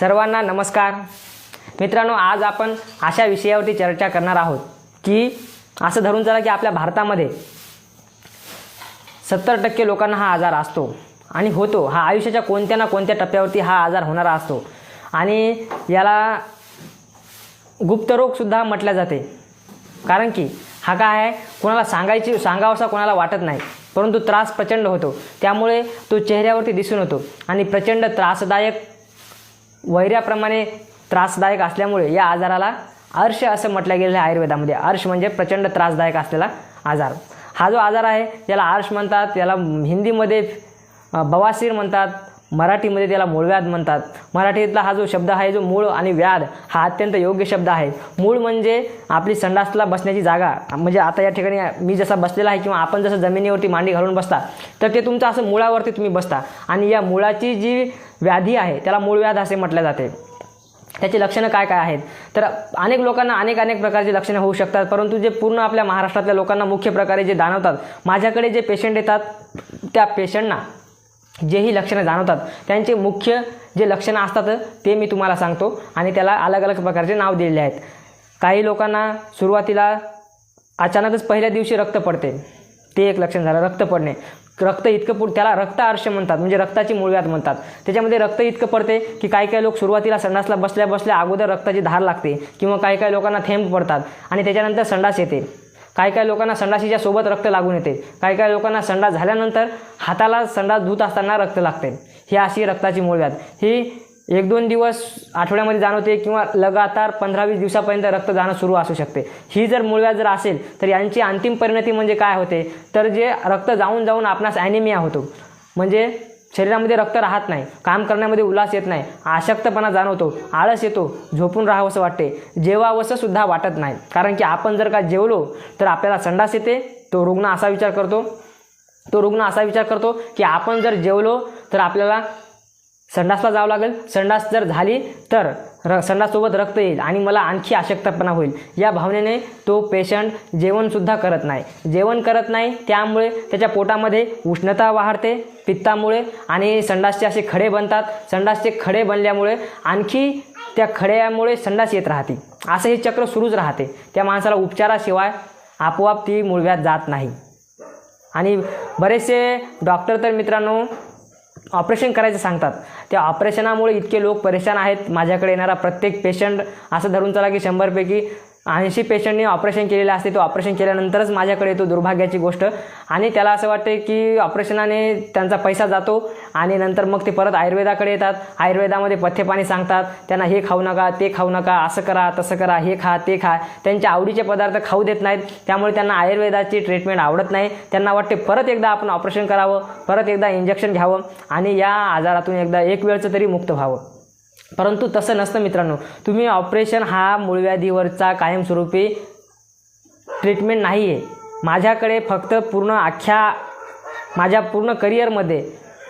सर्वांना नमस्कार. मित्रांनो आज आपण अशा विषयावरती चर्चा करणार आहोत की असं धरून चला की आपल्या भारतामध्ये सत्तर टक्के लोकांना हा आजार असतो आणि होतो. हा आयुष्याच्या कोणत्या ना कोणत्या टप्प्यावरती हा आजार होणारा असतो. आणि याला गुप्तरोगसुद्धा म्हटल्या जाते. कारण की हा काय आहे? कोणाला सांगायची सांगावासा कोणाला वाटत नाही. परंतु त्रास प्रचंड होतो. त्यामुळे तो चेहऱ्यावरती दिसून येतो. आणि प्रचंड त्रासदायक वैऱ्याप्रमाणे त्रासदायक असल्यामुळे या आजाराला अर्श असं म्हटलं गेलेलं आहे आयुर्वेदामध्ये. अर्श म्हणजे प्रचंड त्रासदायक असलेला आजार. हा जो आजार आहे याला आर्श म्हणतात याला हिंदीमध्ये बवासीर म्हणतात. मराठीमध्ये त्याला मूळव्याध म्हणतात. मराठीतला हा जो शब्द आहे जो मूळ आणि व्याध हा अत्यंत योग्य शब्द आहे. मूळ म्हणजे आपली संडासला बसण्याची जागा. म्हणजे आता या ठिकाणी मी जसा बसलेला आहे किंवा आपण जसं जमिनीवरती मांडी घालून बसता तर ते तुमचं असं मुळावरती तुम्ही बसता. आणि या मुळाची जी व्याधी आहे त्याला मूळव्याध असे म्हटले जाते. त्याची लक्षणं काय काय आहेत? तर अनेक लोकांना अनेक अनेक प्रकारची लक्षणं होऊ शकतात परंतु जे पूर्ण आपल्या महाराष्ट्रातल्या लोकांना मुख्य प्रकारे जे जाणवतात माझ्याकडे जे पेशंट येतात त्या पेशंटना जेही लक्षणं जाणवतात त्यांचे मुख्य जे लक्षणं असतात ते मी तुम्हाला सांगतो. आणि त्याला अलग अलग प्रकारचे नाव दिलेले आहेत. काही लोकांना सुरुवातीला अचानकच पहिल्या दिवशी रक्त पडते. ते एक लक्षण झालं रक्त पडणे. रक्त इतकं पुढ त्याला रक्त आर्ष म्हणतात म्हणजे रक्ताची मूळव्याध म्हणतात. त्याच्यामध्ये रक्त इतकं पडते की काही काही लोक सुरुवातीला संडासला बसल्या बसल्या अगोदर रक्ताची धार लागते किंवा काही काही लोकांना थेंब पडतात आणि त्याच्यानंतर संडास येते. काही काही लोकांना संडासीच्या सोबत रक्त लागून येते. काही काही लोकांना संडास झाल्यानंतर हाताला संडास धुत असताना रक्त लागते. ही अशी रक्ताची मूळव्याध ही एक दोन दिवस आठवड्यामध्ये जाणवते किंवा लगातार पंधरा वीस दिवसापर्यंत रक्त जाणं सुरू असू शकते. ही जर मूळव्याध जर असेल तर यांची अंतिम परिणती म्हणजे काय होते? तर जे रक्त जाऊन जाऊन आपणास ॲनिमिया होतो. म्हणजे शरीरामध्ये रक्त राहत नाही काम करण्यामध्ये उल्हास येत नाही आशक्तपणा जाणवतो आळस येतो झोपून राहावंसं वाटते. जेवावंसं सुद्धा वाटत नाही. कारण की आपण जर का जेवलो तर आपल्याला संडास येते तो रुग्ण असा विचार करतो तो रुग्ण असा विचार करतो की आपण जर जेवलो तर आपल्याला संडासला जावं लागेल. संडास जर झाली तर र संडासोबत रक्त येईल आणि मला आणखी अशक्तपणा होईल. या भावनेने तो पेशंट जेवणसुद्धा करत नाही. जेवण करत नाही त्यामुळे त्याच्या पोटामध्ये उष्णता वाढते पित्तामुळे आणि संडासचे असे खडे बनतात. संडासचे खडे बनल्यामुळे आणखी त्या खड्यामुळे संडास येत राहते. असं हे चक्र सुरूच राहते. त्या माणसाला उपचाराशिवाय आपोआप ती मुळव्यात जात नाही. आणि बरेचसे डॉक्टर तर मित्रांनो ऑपरेशन करायचं सांगतात. त्या ऑपरेशनामुळे इतके लोक परेशान आहेत. माझ्याकडे येणारा प्रत्येक पेशंट असं धरून चला की शंभरपैकी ऐंशी पेशंटने ऑपरेशन केलेलं असते तो ऑपरेशन केल्यानंतरच माझ्याकडे येतो दुर्भाग्याची गोष्ट. आणि त्याला असं वाटते की ऑपरेशनाने त्यांचा पैसा जातो आणि नंतर मग ते परत आयुर्वेदाकडे येतात. आयुर्वेदामध्ये पथ्यपाणी सांगतात त्यांना हे खाऊ नका ते खाऊ नका असं करा तसं करा हे खा ते खा. त्यांच्या आवडीचे पदार्थ खाऊ देत नाहीत. त्यामुळे त्यांना आयुर्वेदाची ट्रीटमेंट आवडत नाही. त्यांना वाटते परत एकदा आपण ऑपरेशन करावं परत एकदा इंजेक्शन घ्यावं आणि या आजारातून एकदा एक वेळचं तरी मुक्त व्हावं. परंतु तसं नसतं मित्रांनो. तुम्ही ऑपरेशन हा मूळव्याधीवरचा कायमस्वरूपी ट्रीटमेंट नाही आहे माझ्याकडे फक्त पूर्ण अख्ख्या माझ्या पूर्ण करिअरमध्ये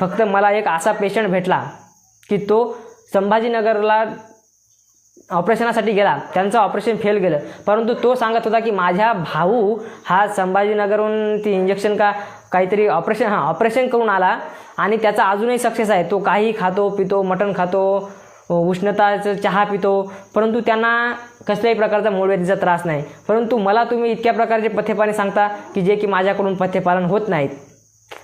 फक्त मला एक असा पेशंट भेटला की तो संभाजीनगरला ऑपरेशनासाठी गेला. त्यांचं ऑपरेशन फेल गेलं. परंतु तो सांगत होता की माझ्या भाऊ हा संभाजीनगरहून ती इंजेक्शन का काहीतरी ऑपरेशन हां ऑपरेशन करून आला आणि त्याचा अजूनही सक्सेस आहे. तो काही खातो पितो मटण खातो उष्णताचं चहा पितो परंतु त्यांना कसल्याही प्रकारचा मूळव्याधीचा त्रास नाही. परंतु मला तुम्ही इतक्या प्रकारचे पथ्यपाणी सांगता की जे की माझ्याकडून पथ्यपालन होत नाहीत.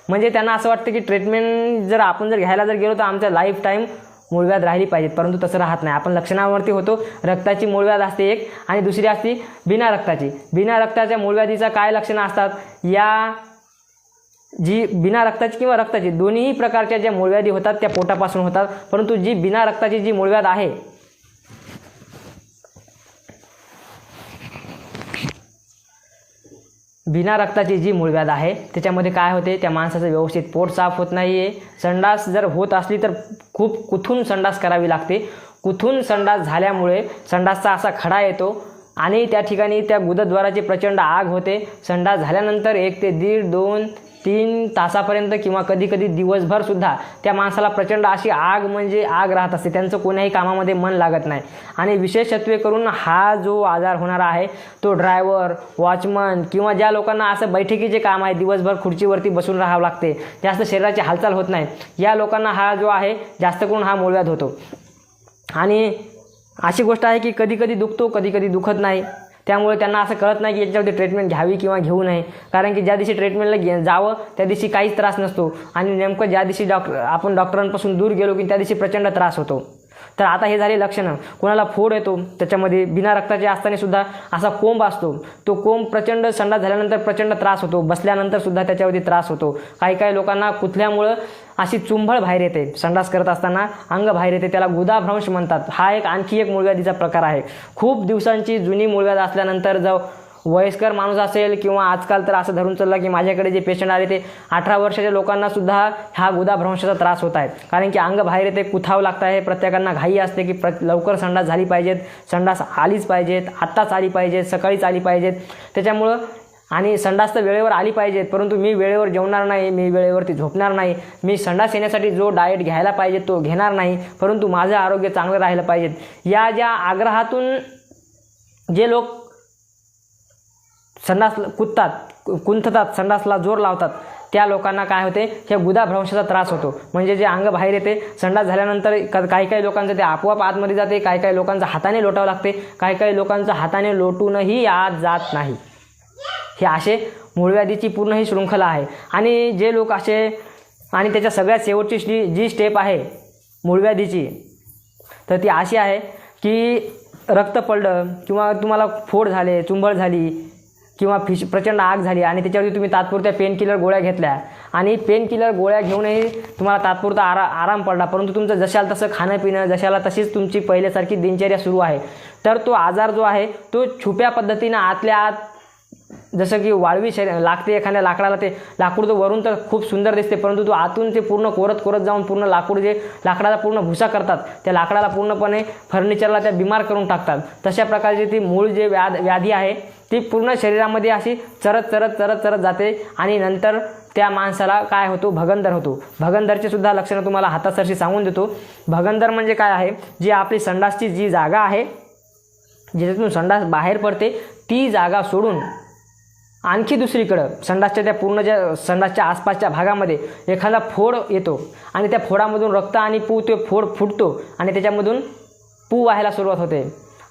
म्हणजे त्यांना असं वाटतं की ट्रीटमेंट जर आपण जर घ्यायला जर गेलो तर आमच्या लाईफ टाईम मूळव्याध राहिली पाहिजेत परंतु तसं राहत नाही. आपण लक्षणावरती होतो रक्ताची मूळव्याध असते एक आणि दुसरी असते बिना रक्ताची. बिना रक्ताच्या मूळव्याधीचा काय लक्षणं असतात? या जी बिना रक्ताची किंवा रक्ताची दोन्हीही प्रकारच्या ज्या मूळव्याधी होतात त्या पोटापासून होतात. परंतु जी बिना रक्ताची जी मूळव्याध आहे बिना रक्ताची जी मूळव्याध आहे त्याच्यामध्ये काय होते? त्या माणसाचं व्यवस्थित पोट साफ होत नाही आहे संडास जर होत असली तर खूप कुथून संडास करावी लागते. कुथून संडास झाल्यामुळे संडासचा असा खडा येतो आणि त्या ठिकाणी त्या गुदद्वाराची प्रचंड आग होते. संडास झाल्यानंतर एक ते दीड दोन तीन तासापर्यंत किंवा कधी कधी दिवसभरसुद्धा त्या माणसाला प्रचंड अशी आग म्हणजे आग राहत असते. त्यांचं कोण्याही कामामध्ये मन लागत नाही. आणि विशेषत्वे करून हा जो आजार होणारा आहे तो ड्रायव्हर वॉचमन किंवा ज्या लोकांना असं बैठकीचे काम आहे दिवसभर खुर्चीवरती बसून राहावं लागते जास्त शरीराची हालचाल होत नाही या लोकांना हा जो आहे जास्त करून हा मूळव्याध होतो. आणि अशी गोष्ट आहे की कधी कधी दुखतो कधी कधी दुखत नाही. त्यामुळे त्यांना असं कळत नाही की याच्यावरती ट्रीटमेंट घ्यावी किंवा घेऊ नये. कारण की ज्या दिवशी ट्रीटमेंटला घे जावं त्या दिवशी काहीच त्रास नसतो. आणि नेमकं ज्या दिवशी डॉक्टर आपण डॉक्टरांपासून दूर गेलो की त्या दिवशी प्रचंड त्रास होतो. तर आता हे झाले लक्षणं. कोणाला फोड येतो त्याच्यामध्ये बिना रक्ताचे असताना सुद्धा असा कोंब असतो. तो कोंब प्रचंड संडास झाल्यानंतर प्रचंड त्रास होतो. बसल्यानंतर सुद्धा त्याच्यावरती त्रास होतो. काही काही लोकांना कुठल्यामुळं अशी चुंबळ बाहेर येते. संडास करत असताना अंग बाहेर येते. त्याला गुदाभ्रंश म्हणतात. हा एक आणखी एक मूळव्याधीचा प्रकार आहे. खूप दिवसांची जुनी मूळव्याध असल्यानंतर जो वयस्कर माणूस असेल किंवा आजकाल तर असं धरून चाललं की माझ्याकडे जे पेशंट आले ते अठरा वर्षाच्या लोकांना सुद्धा हा गुदाभ्रंशाचा त्रास होत आहे. कारण की अंग बाहेर येते कुथावं लागतं आहे. प्रत्येकांना घाई असते की प्र लवकर संडास झाली पाहिजेत संडास आलीच पाहिजेत आत्ताच आली पाहिजेत सकाळीच आली पाहिजेत. त्याच्यामुळं आणि संडास तर वेळेवर आली पाहिजेत परंतु मी वेळेवर जेवणार नाही मी वेळेवरती झोपणार नाही. मी संडास येण्यासाठी जो डाएट घ्यायला पाहिजे तो घेणार नाही परंतु माझं आरोग्य चांगलं राहिलं पाहिजेत. या ज्या आग्रहातून जे लोक संडास कुदतात कुंथतात संडासला जोर लावतात त्या लोकांना काय होते? हे गुदाभ्रंशाचा त्रास होतो. म्हणजे जे अंग बाहेर येते संडास झाल्यानंतर क- काही काही लोकांचं ते आपोआप आतमध्ये जाते काही काही लोकांचं हाताने लोटावं लागते काही काही लोकांचं हाताने लोटूनही आत जात नाही. हे असे मूळव्याधीची पूर्ण ही शृंखला आहे. आणि जे लोक असे आणि त्याच्या सगळ्यात शेवटची जी जी स्टेप आहे मूळव्याधीची तर ती अशी आहे की रक्त पडलं किंवा तुम्हाला फोड झाले चुंबळ झाली किंवा फिश प्रचंड आग झाली आणि त्याच्यावरती तुम्ही तात्पुरत्या पेन किलर गोळ्या घेतल्या आणि पेन किलर गोळ्या घेऊनही तुम्हाला तात्पुरता आरा आराम पडला. परंतु तुमचं जशाला तसं खाणं पिणं जशाला तशीच तुमची पहिल्यासारखी दिनचर्या सुरू आहे. तर तो आजार जो आहे तो छुप्या पद्धतीनं आतल्या आत जसं की वाळवी शरीर लागते एखाद्या लाकडाला ते लाकूड तो वरून तर खूप सुंदर दिसते परंतु तो आतून ते पूर्ण कोरत कोरत जाऊन पूर्ण लाकूड जे लाकडाला पूर्ण भुसा करतात त्या लाकडाला पूर्णपणे फर्निचरला त्या बिमार करून टाकतात. तशा प्रकारची ती मूळ जे व्याध व्याधी आहे ती पूर्ण शरीरामध्ये अशी चरत चरत चरत चरत जाते आणि नंतर त्या माणसाला काय होतो? भगंदर होतो. भगंदरचे सुद्धा लक्षणं तुम्हाला हातासरशी सांगून देतो. भगंदर म्हणजे काय आहे? जी आपली संडासची जी जागा आहे ज्याच्यातून संडास बाहेर पडते ती जागा सोडून आणखी दुसरीकडं संडासच्या त्या पूर्ण ज्या संडासच्या आसपासच्या भागामध्ये एखादा फोड येतो आणि त्या फोडामधून रक्त आणि पू ते फोड फुटतो आणि त्याच्यामधून पू व्हायला सुरुवात होते.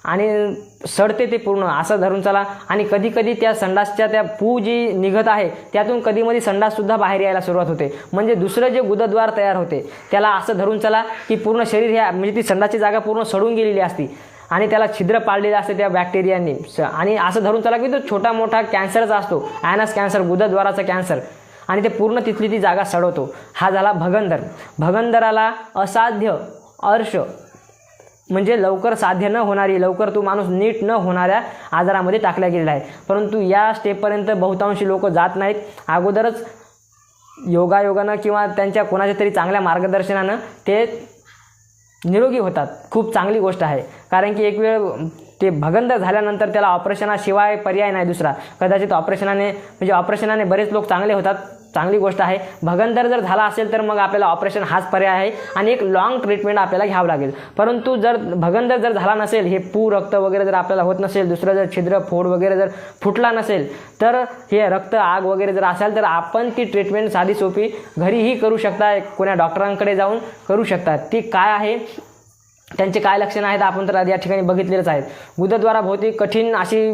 आणि सडते ते पूर्ण असं धरून चला. आणि कधीकधी त्या संडासच्या त्या पू जी निघत आहे त्यातून कधी संडाससुद्धा बाहेर यायला सुरुवात होते. म्हणजे दुसरं जे गुदद्वार तयार होते त्याला असं धरून चला की पूर्ण शरीर ह्या म्हणजे ती संडासची जागा पूर्ण सडून गेलेली असती. आणि त्याला छिद्र पाडलेलं असते त्या बॅक्टेरियांनी स- आणि असं धरून चला की तो छोटा मोठा कॅन्सरचा असतो. ॲनस कॅन्सर गुदद्वाराचा कॅन्सर आणि ते पूर्ण तिथली ती जागा सडवतो. हा झाला भगंदर. भगंदराला असाध्य अर्श म्हणजे लवकर साध्य न होणारी लवकर तो माणूस नीट न होणाऱ्या आजारामध्ये टाकला गेलेला आहे. परंतु या स्टेपपर्यंत बहुतांशी लोक जात नाहीत. अगोदरच योगायोगानं किंवा त्यांच्या कोणाच्या तरी चांगल्या मार्गदर्शनानं ते निरोगी होतात. खूप चांगली गोष्ट आहे. कारण की एक वेळ ते भगंद झाल्यानंतर त्याला ऑपरेशनाशिवाय पर्याय नाही दुसरा. कदाचित ऑपरेशनाने म्हणजे ऑपरेशनाने बरेच लोक चांगले होतात. चांगली गोष्ट आहे. भगंदर जर झाला असेल तर मग आपल्याला ऑपरेशन हाच पर्याय आहे आणि एक लॉंग ट्रीटमेंट आपल्याला घ्यावं लागेल. परंतु जर भगंदर जर झाला नसेल हे पू रक्त वगैरे जर आपल्याला होत नसेल दुसरं जर छिद्र फोड वगैरे जर फुटला नसेल तर हे रक्त आग वगैरे जर असेल तर आपण ती ट्रीटमेंट साधी सोपी घरीही करू शकता कोण्या डॉक्टरांकडे जाऊन करू शकता. ती काय आहे? त्यांचे काय लक्षणं आहेत? आपण तर या ठिकाणी बघितलेलंच आहेत. गुदद्वाराभोवती कठीण अशी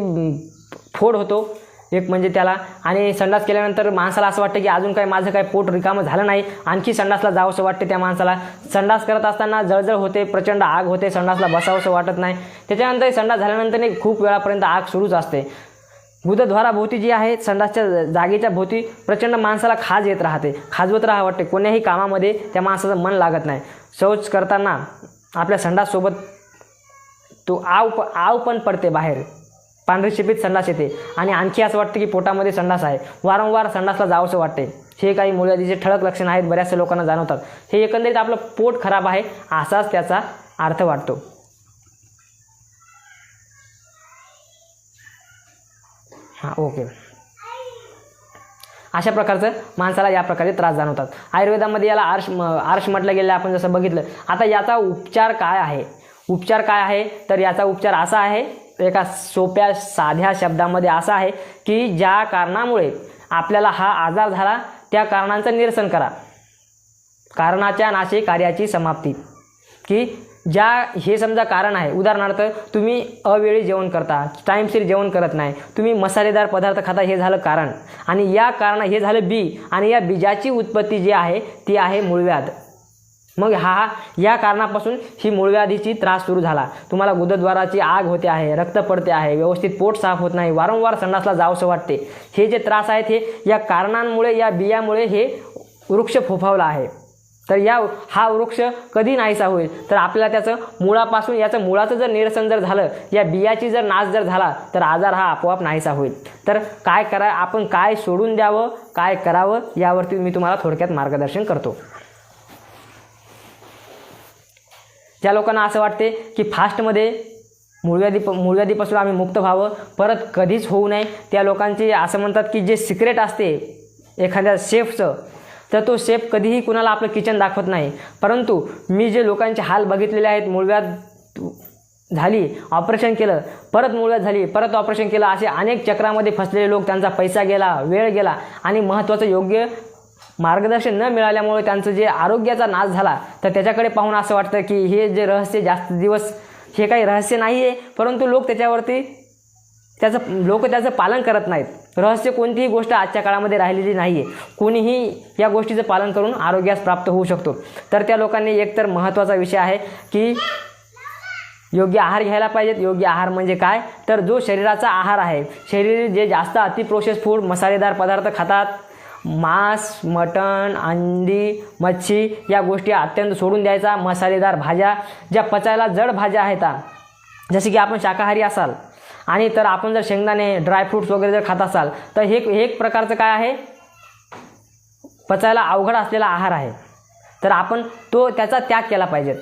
फोड होतो. एक म्हणजे त्याला. आणि संडास केल्यानंतर माणसाला असं वाटतं की अजून काय माझं काय पोट रिकामं झालं नाही. आणखी संडासला जावंसं वाटते त्या माणसाला. संडास करत असताना जळजळ होते प्रचंड आग होते संडासला बसावंसं वाटत नाही. त्याच्यानंतर संडास झाल्यानंतर खूप वेळापर्यंत आग सुरूच असते. गुदद्वाराभोवती जी आहे संडासच्या जागेच्या भोवती प्रचंड माणसाला खाज येत राहते. खाजवत राहा वाटते. कोण्याही कामामध्ये त्या माणसाचं मन लागत नाही. शौच करताना आपल्या संडाससोबत तो आव प आव पण पडते बाहेर. पांढरी शिपीत संडास येते. आणि आणखी असं वाटतं की पोटामध्ये संडास आहे. वारंवार संडासला जावंसं वाटते. हे काही मूळव्याधीचे ठळक लक्षणं आहेत बऱ्याचशा लोकांना जाणवतात. हे एकंदरीत आपलं पोट खराब आहे असाच त्याचा अर्थ वाटतो. हां ओके. अशा प्रकारचं माणसाला या प्रकारे त्रास जाणवतात. आयुर्वेदामध्ये याला आर्श म- म्हटलं गेलं आपण जसं बघितलं. आता याचा उपचार काय आहे? उपचार काय आहे? तर याचा उपचार असा आहे एका सोप्या साध्या शब्दामध्ये असा आहे की ज्या कारणामुळे आपल्याला हा आजार झाला त्या कारणांचं निरसन करा. कारणाच्या नाशे कार्याची समाप्ती. की ज्या हे समजा कारण आहे. उदाहरणार्थ तुम्ही अवेळी जेवण करता टाईमशीर जेवण करत नाही तुम्ही मसालेदार पदार्थ खाता हे झालं कारण. आणि या कारण हे झालं बी. आणि या बीजाची उत्पत्ती जी आहे ती आहे मूळव्याध. मग हा या कारणापासून ही मूळव्याधीची त्रास सुरू झाला. तुम्हाला गुदद्वाराची आग होते आहे रक्त पडते आहे व्यवस्थित पोट साफ होत नाही वारंवार संडासला जावंसं वाटते. हे जे त्रास आहेत हे या कारणांमुळे या बियामुळे हे वृक्ष फोफावला आहे. तर या हा वृक्ष कधी नाहीसा होईल? तर आपल्याला त्याचं मुळापासून याचं मुळाचं जर निरसन जर झालं या बियाची जर नाश जर झाला तर आजार हा आपोआप नाहीसा होईल. तर काय करा आपण काय सोडून द्यावं काय करावं यावरती मी तुम्हाला थोडक्यात मार्गदर्शन करतो. ज्या लोकांना असं वाटते की फास्टमध्ये मूळव्याधी मूळव्याधीपासून आम्ही मुक्त व्हावं. परत कधीच होऊ नये. त्या लोकांचे असं म्हणतात की जे सिक्रेट असते एखाद्या शेफचं तर तो शेफ कधीही कुणाला आपलं किचन दाखवत नाही. परंतु मी जे लोकांचे हाल बघितलेले आहेत मूळव्याध झाली ऑपरेशन केलं परत मूळव्याध झाली परत ऑपरेशन केलं असे अनेक चक्रामध्ये फसलेले लोक त्यांचा पैसा गेला वेळ गेला आणि महत्त्वाचं योग्य मार्गदर्शन न मिळाल्यामुळे त्यांचं जे आरोग्याचा नाश झाला तर त्याच्याकडे पाहून असं वाटतं की हे जे रहस्य जास्त दिवस हे काही रहस्य नाही आहे परंतु लोक त्याच्यावरती त्याचं लोक त्याचं पालन करत नाहीत. रहस्य कोणतीही गोष्ट आजच्या काळामध्ये राहिलेली नाही आहे कोणीही या गोष्टीचं पालन करून आरोग्यास प्राप्त होऊ शकतो. तर त्या लोकांनी एकतर महत्त्वाचा विषय आहे की योग्य आहार घ्यायला पाहिजेत. योग्य आहार म्हणजे काय? तर जो शरीराचा आहार आहे शरीर जे जास्त अति प्रोसेस फूड मसालेदार पदार्थ खातात मांस मटण अंडी मच्छी या गोष्टी अत्यंत सोडून द्यायचा. मसालेदार भाज्या ज्या पचायला जड भाज्या आहेत जसे की आपण शाकाहारी असाल आणि तर आपण जर शेंगदाणे ड्रायफ्रूट्स वगैरे जर खात असाल तर हे एक प्रकारचं काय आहे? पचायला अवघड असलेला आहार आहे. तर आपण तो त्याचा त्याग केला पाहिजेत.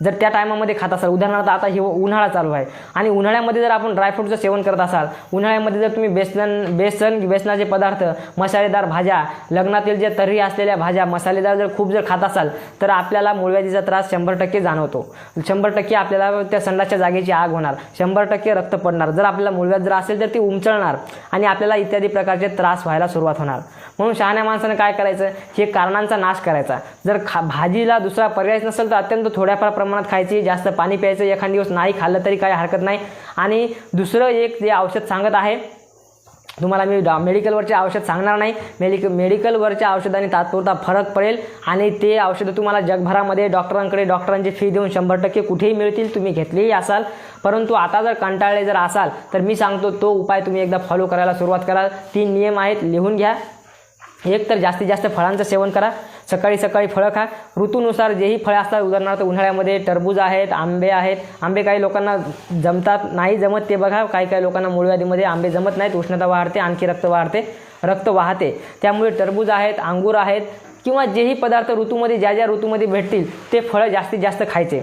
जर त्या टायमामध्ये खात असाल उदाहरणार्थ आता हे उन्हाळा चालू आहे आणि उन्हाळ्यामध्ये जर आपण ड्रायफ्रूटचं सेवन करत असाल उन्हाळ्यामध्ये जर तुम्ही बेसन बेसन बेसनाचे पदार्थ मसालेदार भाज्या लग्नातील जे तर्री असलेल्या भाज्या मसालेदार जर खूप जर खात असाल तर आपल्याला मूळव्याधीचा त्रास शंभर टक्के जाणवतो. शंभर टक्के आपल्याला त्या संडासच्या जागेची आग होणार. शंभर टक्के रक्त पडणार. जर आपल्याला मूळव्याध जर असेल तर ती उमचळणार आणि आपल्याला इत्यादी प्रकारचे त्रास व्हायला सुरुवात होणार. म्हणून शहाण्या माणसानं काय करायचं? हे कारणांचा नाश करायचा. जर खा भाजीला दुसरा पर्याय नसेल तर अत्यंत थोड्याफार प्रमाणात खायची जास्त पाणी प्यायचं एखाद दिवस नाही खाल्लं तरी काही हरकत नाही. आणि दुसरं एक जे औषध सांगत आहे तुम्हाला मी डॉ मेडिकलवरचे औषध सांगणार नाही. मेडिक मेडिकलवरच्या औषधाने तात्पुरता फरक पडेल आणि ते औषधं तुम्हाला जगभरामध्ये डॉक्टरांकडे डॉक्टरांची फी देऊन शंभर टक्के कुठेही मिळतील तुम्ही घेतलेही असाल. परंतु आता जर कंटाळले जर असाल तर मी सांगतो तो उपाय तुम्ही एकदा फॉलो करायला सुरुवात कराल. तीन नियम आहेत लिहून घ्या. एक तर जास्तीत जास्त फळांचं सेवन करा. सकाळी सकाळी फळं खा. ऋतूनुसार जेही फळं असतात उदाहरणार्थ उन्हाळ्यामध्ये टरबूज आहेत आंबे आहेत. आंबे काही लोकांना जमतात नाही जमत ते बघा. काही काही लोकांना मूळव्याधीमध्ये आंबे जमत नाहीत उष्णता वाढते आणखी रक्त वाढते रक्त वाहते. त्यामुळे टरबूज आहेत अंगूर आहेत किंवा जेही पदार्थ ऋतूमध्ये ज्या ज्या ऋतूमध्ये भेटतील ते फळं जास्तीत जास्त खायचे.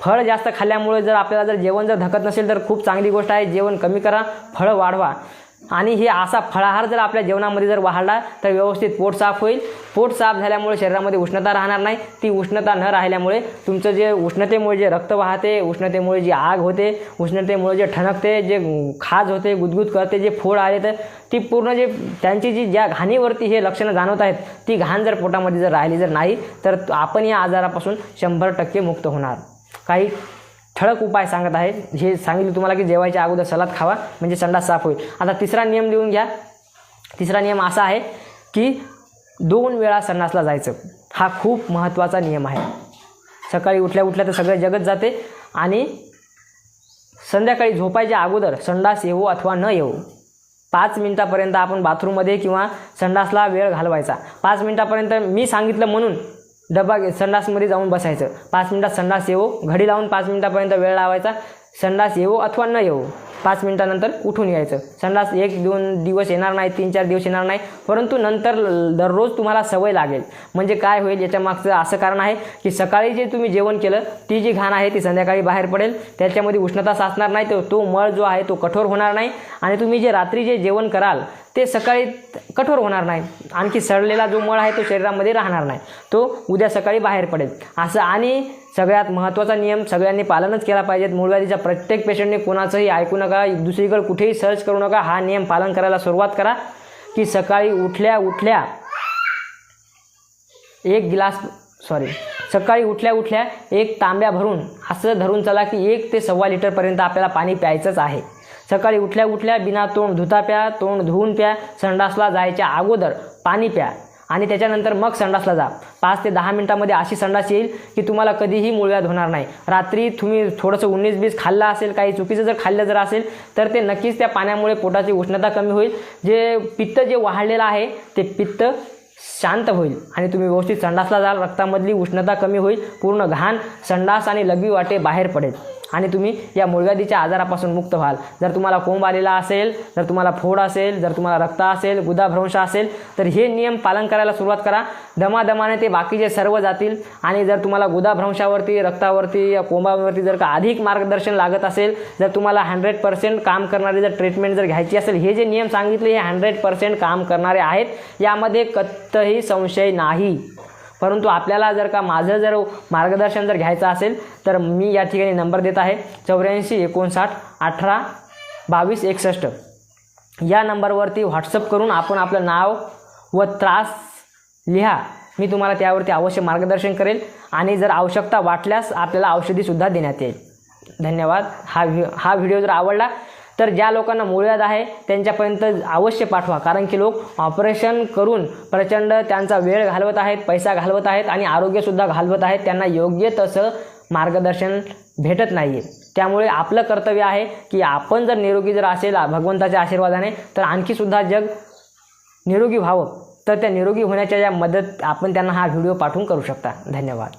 फळ जास्त खाल्ल्यामुळे जर आपल्याला जर जेवण जर धकत नसेल तर खूप चांगली गोष्ट आहे. जेवण कमी करा फळं वाढवा. आणि हे असा फळाहार जर आपल्या जेवणामध्ये जर वाढला तर व्यवस्थित पोट साफ होईल. पोट साफ झाल्यामुळे शरीरामध्ये उष्णता राहणार नाही. ती उष्णता न राहिल्यामुळे तुमचं जे उष्णतेमुळे जे रक्त वाहते उष्णतेमुळे जी आग होते उष्णतेमुळे जे ठणकते जे खाज होते गुदगुद करते जे फोड आले तर ती पूर्ण जे त्यांची जी ज्या घाणीवरती हे लक्षणं जाणवत आहेत ती घाण जर पोटामध्ये जर राहिली जर नाही तर आपण या आजारापासून शंभर टक्के मुक्त होणार. काही ठळक उपाय सांगत आहे. हे सांगितलं तुम्हाला की जेवायच्या अगोदर सलाद खावा म्हणजे संडास साफ होईल. आता तिसरा नियम लिहून घ्या. तिसरा नियम असा आहे की दोन वेळा संडासला जायचं. हा खूप महत्त्वाचा नियम आहे. सकाळी उठल्या उठल्या तर सगळं जगत जाते आणि संध्याकाळी झोपायच्या अगोदर संडास येऊ अथवा न येऊ पाच मिनटापर्यंत आपण बाथरूममध्ये किंवा संडासला वेळ घालवायचा. पाच मिनटापर्यंत मी सांगितलं म्हणून डबा घे संडासमध्ये जाऊन बसायचं. पाच मिनटात संडास येऊ घडी लावून पाच मिनटापर्यंत वेळ लावायचा. संडास येऊ अथवा न येऊ पाच मिनटानंतर उठून यायचं. संडास एक दोन दिवस येणार नाही तीन चार दिवस येणार नाही परंतु नंतर दररोज तुम्हाला सवय लागेल. म्हणजे काय होईल याच्या मागचं असं कारण आहे की सकाळी जे तुम्ही जेवण केलं ती जी घाण आहे ती संध्याकाळी बाहेर पडेल. त्याच्यामध्ये उष्णता साचणार नाही तर तो मळ जो आहे तो कठोर होणार नाही. आणि तुम्ही जे रात्री जे जेवण कराल ते सकाळी कठोर होणार नाही. आणखी सडलेला जो मळ आहे तो शरीरामध्ये राहणार नाही. तो उद्या सकाळी बाहेर पडेल. असं आणि सगळ्यात महत्त्वाचा नियम सगळ्यांनी पालनच केला पाहिजेत. मूळव्याधीच्या प्रत्येक पेशंटने कोणाचंही ऐकू नका दुसरीकडे कुठेही सर्च करू नका. हा नियम पालन करायला सुरुवात करा की सकाळी उठल्या उठल्या एक गिलास सॉरी सकाळी उठल्या उठल्या एक तांब्या भरून असं धरून चला की एक ते सव्वा लिटरपर्यंत आपल्याला पाणी प्यायचंच आहे. सकाळी उठल्या उठल्या बिना तोंड धुता प्या तोंड धुवून प्या संडासला जायच्या अगोदर पाणी प्या. आणि त्याच्यानंतर मग संडासला जा. पाच ते दहा मिनिटामध्ये अशी संडास येईल की तुम्हाला कधीही मुळव्याध होणार नाही. रात्री तुम्ही थोडंसं उन्नीस बीस खाल्लं असेल काही चुकीचं जर खाल्लं जर असेल तर ते नक्कीच त्या पाण्यामुळे पोटाची उष्णता कमी होईल. जे पित्त जे वाढलेलं आहे ते पित्त शांत होईल आणि तुम्ही व्यवस्थित संडासला जाल. रक्तामधली उष्णता कमी होईल. पूर्ण घाण संडास आणि लघवी वाटे बाहेर पडेल. आणि तुम्ही या मुळव्याधीच्या आजारापासून मुक्त व्हाल. जर तुम्हाला कोंब आलेला असेल जर तुम्हाला फोड असेल जर तुम्हाला रक्त असेल गुदाभ्रंश असेल तर हे नियम पालन करायला सुरुवात करा. दमादमाने ते बाकीचे सर्व जातील आणि जर तुम्हाला गुदाभ्रंशावरती रक्तावरती या कोंबावरती जर का अधिक मार्गदर्शन लागत असेल जर तुम्हाला हंड्रेड पर्सेंट काम करणारी जर ट्रीटमेंट जर घ्यायची असेल हे जे नियम सांगितले हे हंड्रेड पर्सेंट काम करणारे आहेत. यामध्ये कत्तही संशय नाही. परंतु आपल्याला जर का माझं जर मार्गदर्शन जर घ्यायचं असेल तर मी या ठिकाणी नंबर देत आहे चौऱ्याऐंशी एकोणसाठ अठरा बावीस एकसष्ट. या नंबरवरती व्हॉट्सअप करून आपण आपलं नाव व त्रास लिहा. मी तुम्हाला त्यावरती अवश्य मार्गदर्शन करेल आणि जर आवश्यकता वाटल्यास आपल्याला औषधीसुद्धा देण्यात येईल. धन्यवाद. हा व्हि हा व्हिडिओ जर आवडला तर ज्या लोकांना मुळव्याध आहे त्यांच्यापर्यंत अवश्य पाठवा. कारण की लोक ऑपरेशन करून प्रचंड त्यांचा वेळ घालवत आहेत पैसा घालवत आहेत आणि आरोग्यसुद्धा घालवत आहेत. त्यांना योग्य तसं मार्गदर्शन भेटत नाही आहे त्यामुळे आपलं कर्तव्य आहे की आपण जर निरोगी जर असेल भगवंताच्या आशीर्वादाने तर आणखीसुद्धा जग निरोगी व्हावं. तर त्या निरोगी होण्याच्या या मदत आपण त्यांना हा व्हिडिओ पाठवून करू शकता. धन्यवाद.